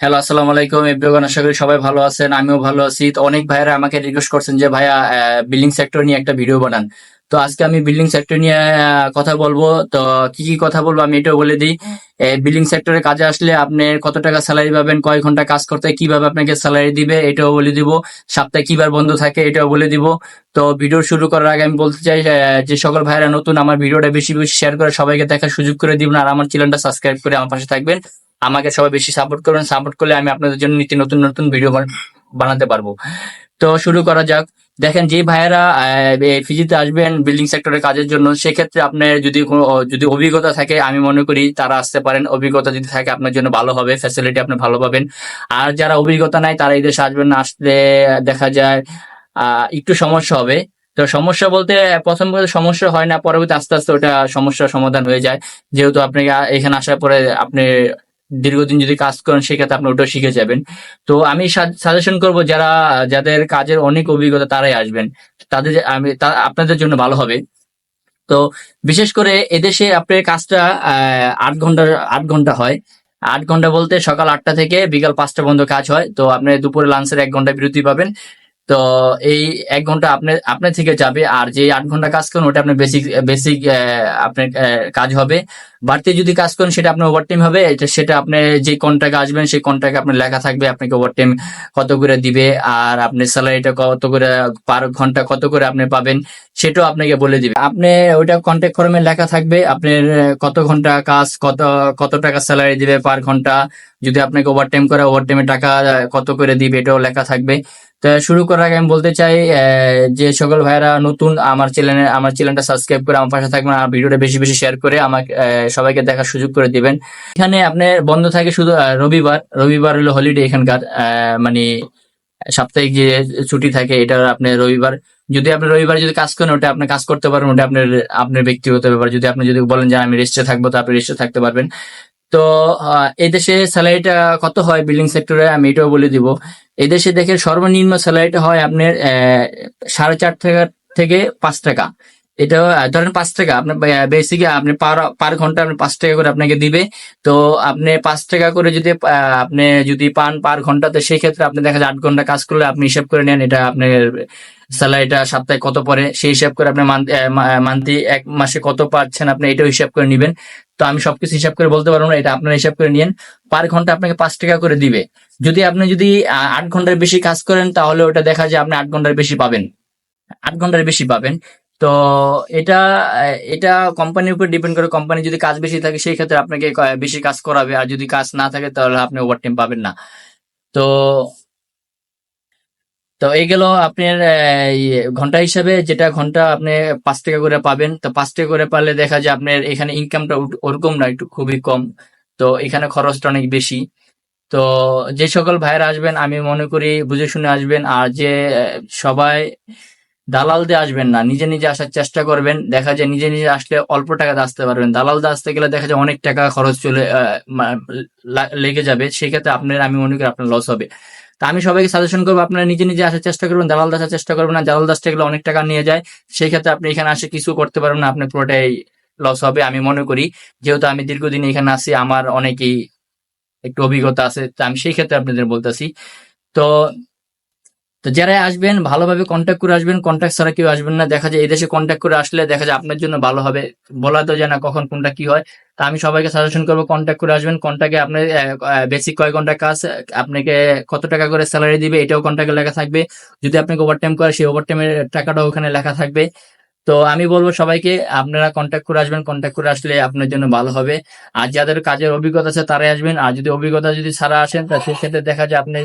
Hello, আসসালামু আলাইকুম। Everyone, আশা করি সবাই ভালো আছেন, আমিও ভালো আছি। তো অনেক ভাইয়েরা আমাকে রিকোয়েস্ট করছেন যে, ভাইয়া বিল্ডিং সেক্টর নিয়ে একটা ভিডিও বানান। তো আজকে আমি বিল্ডিং সেক্টর নিয়ে কথা বলব। তো কি কি কথা বলব আমি এটাও বলে দিই। বিল্ডিং সেক্টরে কাজে আসলে আপনি কত টাকা স্যালারি পাবেন, কয় ঘণ্টা কাজ করতে, কীভাবে আপনাকে স্যালারি দিবে, এটাও বলে দিব। সপ্তাহে কিবার বন্ধ থাকে, এটাও বলে দিব। তো ভিডিও শুরু করার আগে আমি বলতে চাই যে সকল ভাইয়েরা নতুন, আমার ভিডিওটা বেশি বেশি শেয়ার করে সবাইকে দেখার সুযোগ করে দিবেন, আর আমার চ্যানেলটা সাবস্ক্রাইব করে আমার পাশে থাকবেন। আমাকে সবাই বেশি সাপোর্ট করবেন। সাপোর্ট করলে আমি আপনাদের জন্য নিত্য নতুন নতুন ভিডিও বানাতে পারব। তো শুরু করা যাক। দেখেন, যে ভাইয়েরা ফিজিতে আসবেন বিল্ডিং সেক্টরের কাজের জন্য, সেক্ষেত্রে আপনার যদি যদি অভিজ্ঞতা থাকে, আমি মনে করি তারা আসতে পারেন। অভিজ্ঞতা যদি থাকে, আপনার জন্য ভালো হবে ফ্যাসিলিটি আপনি ভালো পাবেন। আর যারা অভিজ্ঞতা নাই, তারা এই দেশে আসবেন না আসলে দেখা যায় একটু সমস্যা হবে। তো সমস্যা বলতে, প্রথম সমস্যা হয় না, পরবর্তী আস্তে আস্তে ওটা সমস্যার সমাধান হয়ে যায়। যেহেতু আপনি এখানে আসার পরে আপনি দীর্ঘদিন যদি কাজ করেন, সেক্ষেত্রে আপনি ওটা শিখে যাবেন। তো আমি সাজেশন করব যারা, যাদের কাজের অনেক অভিজ্ঞতা তারাই আসবেন। তাদের আমি আপনাদের জন্য ভালো হবে। তো বিশেষ করে এদেশে আপনার কাজটা আট ঘণ্টা আট ঘণ্টা হয়। আট ঘণ্টা বলতে সকাল আটটা থেকে বিকাল পাঁচটা পর্যন্ত কাজ হয়। তো আপনি দুপুরে লাঞ্চের এক ঘণ্টা বিরতি পাবেন। তো এই এক ঘণ্টা আপনি আপনার থেকে যাবে, আর যে আট ঘণ্টা কাজ করেন, ওটা আপনার বেসিক বেসিক আপনার কাজ হবে। বাড়তি যদি কাজ করেন, সেটা আপনার ওভারটাইম হবে। এটা, সেটা আপনি যে কন্ট্রাক্ট আসবেন, সেই কন্ট্রাক্ট আপনার লেখা থাকবে, আপনাকে ওভারটাইম কত করে দিবে, আর আপনি স্যালারিটা কত করে, পার ঘণ্টা কত করে আপনি পাবেন, সেটাও আপনাকে বলে দিবে। আপনি ওইটা কন্ট্যাক্ট ফর্মে লেখা থাকবে, আপনার কত ঘণ্টা কাজ, কত কত টাকা স্যালারি দিবে পার ঘণ্টা যদি আপনাকে ওভারটাইম করে ওভারটাইমে টাকা কত করে দিবে, এটাও লেখা থাকবে। তো শুরু করার আগে আমি বলতে চাই যে সকল ভাইয়েরা নতুন, আমার চ্যানেলে আমার চ্যানেলটা সাবস্ক্রাইব করে আমার পাশে থাকবেন আর ভিডিওটা বেশি বেশি শেয়ার করে আমাকে সবাইকে দেখার সুযোগ করে দিবেন। এখানে আপনার বন্ধ থাকে শুধু রবিবার। রবিবার হলো হলিডে এখানকার মানে সাপ্তাহিক যে ছুটি থাকে, এটা আপনার রবিবার। যদি আপনি রবিবার যদি কাজ করেন, ওটা আপনি কাজ করতে পারবেন, ওটা আপনার আপনার ব্যক্তিগত ব্যাপার। যদি আপনি যদি বলেন যে আমি রেস্টে থাকব, তো আপনি রেস্টে থাকতে পারবেন। তো এই দেশে স্যালারিটা কত হয় বিল্ডিং সেক্টরে? আমি এটাও বলে দিব। এই দেশে দেখে সর্বনিম্ন স্যালারিটা হয় আপনার সাড়ে চার টাকা থেকে পাঁচ টাকা। এটা ধরেন পাঁচ টাকা, আপনার বেসিকে আপনি পার ঘণ্টা আপনি পাঁচ টাকা করে আপনাকে দিবে। তো আপনি পাঁচ টাকা করে যদি আপনি যদি পান পার ঘন্টাতে সেই ক্ষেত্রে আপনি দেখা যায় আট ঘণ্টা কাজ করলে আপনি হিসাব করে নেন এটা আপনার স্যালারিটা সপ্তাহে কত পরে সেই হিসাব করে আপনি মান্থলি এক মাসে কত পাচ্ছেন আপনি এটাও হিসাব করে নেবেন। তো আমি সবকিছু হিসাব করে বলতে পারব না, এটা আপনার হিসাব করে নিন পার ঘণ্টা আপনাকে পাঁচ টাকা করে দিবে। যদি আপনি যদি আট ঘণ্টার বেশি কাজ করেন, তাহলে ওটা দেখা যায় আপনি আট ঘণ্টার বেশি পাবেন। আট ঘণ্টার বেশি পাবেন। তো এটা এটা কোম্পানির উপর ডিপেন্ড করে কোম্পানি যদি কাজ বেশি থাকে, সেই ক্ষেত্রে আপনাকে বেশি কাজ করাবে। আর যদি কাজ না থাকে, তাহলে আপনি ওভারটাইম পাবেন না। তো তো এই গেল আপনার ঘণ্টা হিসাবে যেটা ঘণ্টা আপনি পাঁচ টাকা করে পাবেন। তো পাঁচ টাকা করে পারলে দেখা যায় আপনার এখানে ইনকামটা ওরকম না, একটু খুবই কম। তো এখানে খরচটা অনেক বেশি। তো যে সকল ভাইয়েরা আসবেন, আমি মনে করি বুঝে শুনে আসবেন। আর যে সবাই দালাল দিয়ে আসবেন না। নিজে নিজে আসার চেষ্টা করবেন। দেখা যায় নিজে নিজে আসলে অল্প টাকাতে আসতে পারবেন। দালাল দিয়ে আসতে গেলে দেখা যায় অনেক টাকা খরচ চলে লেগে যাবে। সেক্ষেত্রে আপনার, আমি মনে করি আপনার লস হবে। তা আমি সবাইকে সাজেশন করব, আপনারা নিজে নিজে আসার চেষ্টা করবেন। দালাল দাসার চেষ্টা করবেন না। দালাল দাসটা গেলে অনেক টাকা নিয়ে যায়। সেই ক্ষেত্রে আপনি এখানে আসে কিছু করতে পারবেন না। আপনার পুরোটাই লস হবে। আমি মনে করি, যেহেতু আমি দীর্ঘদিন এখানে আছি, আমার অনেকেই একটু অভিজ্ঞতা আছে। তো আমি সেই ক্ষেত্রে আপনাদের বলতেছি। তো তো যারা আসবেন, ভালোভাবে কন্ট্যাক্ট করে আসবেন কন্ট্যাক্ট ছাড়া কেউ আসবেন না। দেখা যায় এই দেশে কন্ট্যাক্ট করে আসলে দেখা যায় আপনার জন্য ভালো হবে। বলা তো যায় না কখন কোনটা কি হয়। তা আমি সবাইকে সাজেশন করব কন্ট্যাক্ট করে আসবেন। কন্ট্যাক্টে আপনার বেসিক কয় ঘণ্টা কাজ, আপনাকে কত টাকা করে স্যালারি দিবে, এটাও কন্ট্যাক্টে লেখা থাকবে। যদি আপনাকে ওভারটাইম করে, সেই ওভারটাইমের টাকাটাও ওখানে লেখা থাকবে। তো আমি বলব সবাইকে, আপনারা কন্ট্যাক্ট করে আসবেন কন্ট্যাক্ট করে আসলে আপনার জন্য ভালো হবে। আর যাদের কাজের অভিজ্ঞতা আছে তারাই আসবেন। আর যদি অভিজ্ঞতা যদি ছাড়া আসেন, তা সেক্ষেত্রে দেখা যায় আপনি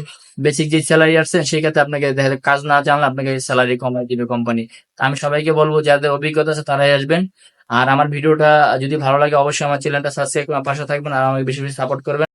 বেসিক যে স্যালারি আসছেন সেক্ষেত্রে আপনাকে দেখা যায় কাজ না জানলে আপনাকে স্যালারি কমাই দিবে কোম্পানি আমি সবাইকে বলব, যাদের অভিজ্ঞতা আছে তারাই আসবেন। আর আমার ভিডিওটা যদি ভালো লাগে, অবশ্যই আমার চ্যানেলটা সাবস্ক্রাইব করে পাশে থাকবেন আর আমাকে বেশি বেশি সাপোর্ট করবেন।